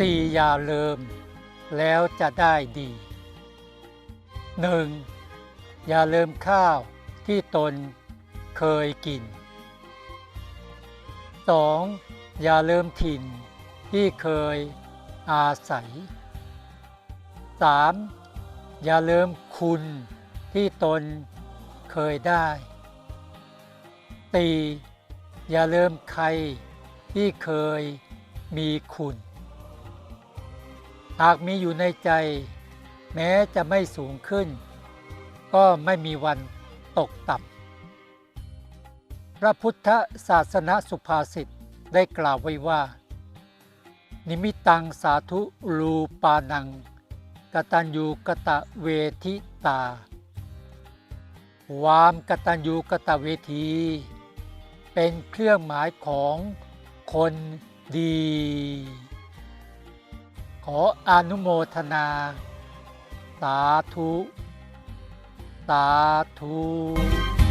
สี่อย่าลืม แล้วจะได้ดี 1. อย่าลืมข้าวที่ตนเคยกิน 2. อย่าลืมถิ่นที่เคยอาศัย 3. อย่าลืมคุณที่ตนเคยได้ 4. อย่าลืมใครที่เคยมีคุณ หากมีอยู่ในใจ แม้จะไม่สูงขึ้น ก็ไม่มีวันตกต่ำพระพุทธศาสนสุภาษิตได้กล่าวไว้ว่า นิมิตังสาธุรูปานัง กตัญญูกตะเวทิตา ความกตัญญูกตะเวที เป็นเครื่องหมายของคนดี ขออนุโมทนา สาธุ สาธุ